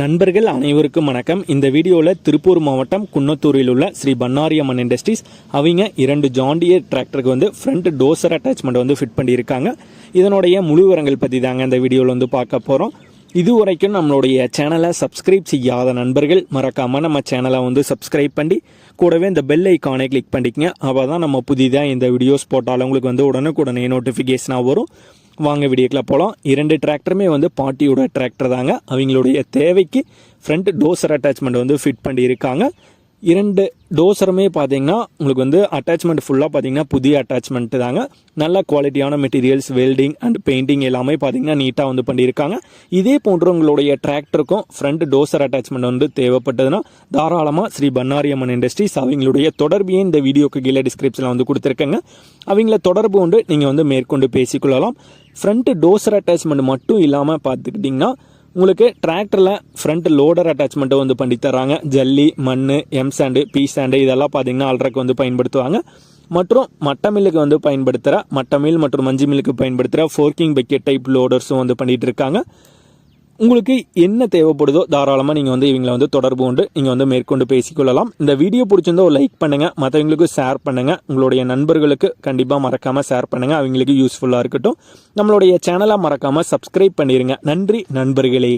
நண்பர்கள் அனைவருக்கும் வணக்கம். இந்த வீடியோவில் திருப்பூர் மாவட்டம் குன்னத்தூரில் உள்ள ஸ்ரீ பன்னாரியம்மன் இண்டஸ்ட்ரீஸ் அவங்க இரண்டு ஜாண்டியர் டிராக்டருக்கு வந்து ஃப்ரண்ட் டோசர் அட்டாச்மெண்ட் வந்து ஃபிட் பண்ணியிருக்காங்க. இதனுடைய முழு விவரங்கள் பற்றி தாங்க இந்த வீடியோவில் வந்து பார்க்க போகிறோம் இது வரைக்கும் நம்மளுடைய சேனலை சப்ஸ்கிரைப் செய்யாத நண்பர்கள் மறக்காமல் நம்ம சேனலை வந்து சப்ஸ்கிரைப் பண்ணி கூடவே இந்த பெல் ஐக்கானை கிளிக் பண்ணிக்கங்க. அப்போ தான் நம்ம புதிதாக இந்த வீடியோஸ் போட்டாலும் உங்களுக்கு வந்து உடனுக்குடனே நோட்டிஃபிகேஷனாக வரும். வாங்க வீடியோக்கில் போகலாம் இரண்டு டிராக்டருமே வந்து பாட்டியோட டிராக்டர் தாங்க. அவங்களுடைய தேவைக்கு ஃப்ரண்ட் டோசர் அட்டாச்மெண்ட் வந்து ஃபிட் பண்ணியிருக்காங்க. இரண்டு டோசருமே பார்த்தீங்கன்னா உங்களுக்கு வந்து அட்டாச்மெண்ட் ஃபுல்லாக பார்த்தீங்கன்னா புதிய அட்டாச்மெண்ட் தாங்க. நல்ல குவாலிட்டியான மெட்டீரியல்ஸ் வெல்டிங் அண்ட் பெயிண்டிங் எல்லாமே பார்த்தீங்கன்னா நீட்டாக வந்து பண்ணியிருக்காங்க. இதே போன்று உங்களுடைய டிராக்டருக்கும் ஃப்ரண்ட் டோசர் அட்டாச்மெண்ட் வந்து தேவைப்பட்டதுன்னா தாராளமாக ஸ்ரீ பன்னாரியம்மன் இண்டஸ்ட்ரீஸ் அவங்களுடைய தொடர்பையும் இந்த வீடியோக்கு கீழே டிஸ்கிரிப்ஷனில் வந்து கொடுத்துருக்கேங்க. அவங்கள தொடர்பு கொண்டு நீங்கள் வந்து மேற்கொண்டு பேசிக்கொள்ளலாம். ஃப்ரண்ட் டோசர் அட்டாச்மெண்ட் மட்டும் இல்லாமல் பார்த்துக்கிட்டிங்கன்னா உங்களுக்கு டிராக்டரில் ஃப்ரண்ட் லோடர் அட்டாச்மெண்ட்டை வந்து பண்ணி தராங்க ஜல்லி மண் எம் சாண்டு பி சாண்டு இதெல்லாம் பார்த்தீங்கன்னா அல்ட்ராக்கு வந்து பயன்படுத்துவாங்க. மற்றும் மட்ட மில்லுக்கு வந்து பயன்படுத்துகிற மட்ட மில் மற்றும் மஞ்சு மில்லுக்கு பயன்படுத்துகிற ஃபோர்க்கிங் பக்கெட் டைப் லோடர்ஸும் வந்து பண்ணிகிட்டு இருக்காங்க. உங்களுக்கு என்ன தேவைப்படுதோ தாராளமாக நீங்கள் வந்து இவங்களை வந்து தொடர்பு கொண்டு நீங்கள் வந்து மேற்கொண்டு பேசிக்கொள்ளலாம். இந்த வீடியோ பிடிச்சிருந்தா ஒரு லைக் பண்ணுங்கள் மற்றவங்களுக்கும் ஷேர் பண்ணுங்கள் உங்களுடைய நண்பர்களுக்கு கண்டிப்பாக மறக்காமல் ஷேர் பண்ணுங்கள் அவங்களுக்கு யூஸ்ஃபுல்லாக இருக்கட்டும். நம்மளுடைய சேனலை மறக்காமல் சப்ஸ்கிரைப் பண்ணிடுங்க நன்றி நண்பர்களே.